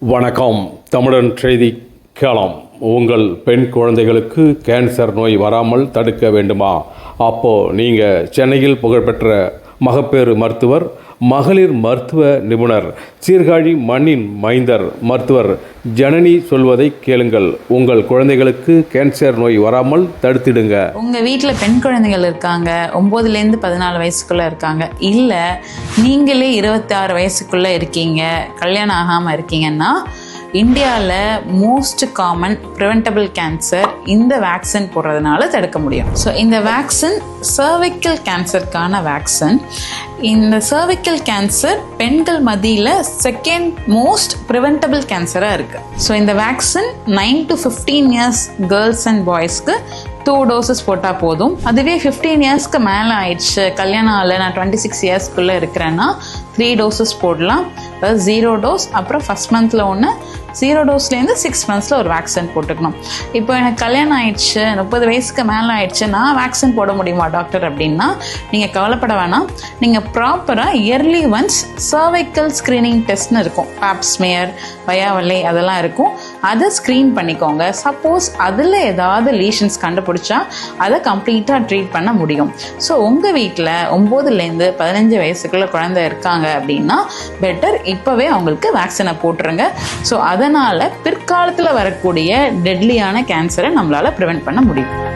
வணக்கம். தமிழன் செய்தி கேளம். உங்கள் பெண் குழந்தைகளுக்கு கேன்சர் நோய் வராமல் தடுக்க வேண்டுமா? அப்போது நீங்கள் சென்னையில் புகழ்பெற்ற மகப்பேறு மருத்துவர் மகளிர் மருத்துவ நிபுணர் சீர்காழி மண்ணின் மைந்தர் மருத்துவர். ஜனனி சொல்வதை கேளுங்கள். உங்கள் குழந்தைகளுக்கு கேன்சர் நோய் வராமல் தடுத்திடுங்க. உங்கள் வீட்டில் பெண் குழந்தைகள் இருக்காங்க ஒம்போதுலேருந்து பதினாலு வயசுக்குள்ளே இருக்காங்க. இல்லை நீங்களே இருபத்தி ஆறு வயசுக்குள்ளே இருக்கீங்க கல்யாணம் ஆகாமல் இருக்கீங்கன்னா இந்தியாவில் மோஸ்ட் காமன் ப்ரிவென்டபிள் கேன்சர் இந்த வேக்சின் போடுறதுனால தடுக்க முடியும். ஸோ இந்த வேக்சின் சர்விக்கல் கேன்சருக்கான வேக்சின் இந்த சர்விக்கல் கேன்சர் பெண்கள் மத்தியில் செகண்ட் மோஸ்ட் ப்ரிவென்டபிள் கேன்சராக இருக்குது ஸோ இந்த vaccine nine to fifteen years girls and பாய்ஸ்க்கு two doses போட்டால் போதும். அதுவே ஃபிஃப்டீன் இயர்ஸ்க்கு மேலே ஆயிடுச்சு. கல்யாணம் ஆகலை. நான் டுவெண்ட்டி சிக்ஸ் இயர்ஸ்க்குள்ளே இருக்கிறேன்னா த்ரீ டோசஸ் போடலாம். அதாவது ஜீரோ டோஸ் அப்புறம் ஃபஸ்ட் மந்தில் ஒன்று ஜீரோ டோஸ்லேருந்து சிக்ஸ் மந்த்ஸில் ஒரு வேக்சின் போட்டுக்கணும். இப்போ எனக்கு கல்யாணம் ஆயிடுச்சு முப்பது வயசுக்கு மேலே ஆயிடுச்சு நான் வேக்சின் போட முடியுமா டாக்டர் அப்படின்னா நீங்கள் கவலைப்பட வேணாம். நீங்கள் ப்ராப்பராக இயர்லி ஒன்ஸ் சர்வைக்கல் ஸ்க்ரீனிங் டெஸ்ட்னு இருக்கும். பேப்ஸ்மேயர் வயாவலை அதெல்லாம் இருக்கும். அதை ஸ்க்ரீன் பண்ணிக்கோங்க. சப்போஸ் அதில் ஏதாவது லீஷன்ஸ் கண்டுபிடிச்சா அதை கம்ப்ளீட்டாக ட்ரீட் பண்ண முடியும். ஸோ உங்கள் வீட்டில் ஒம்போதுலேருந்து பதினஞ்சு வயசுக்குள்ள குழந்தை இருக்காங்க அப்படின்னா பெட்டர் இப்போவே அவங்களுக்கு வேக்சினை போட்டுருங்க. ஸோ அதனால் பிற்காலத்தில் வரக்கூடிய டெட்லியான கேன்சரை நம்மளால் ப்ரிவெண்ட் பண்ண முடியும்.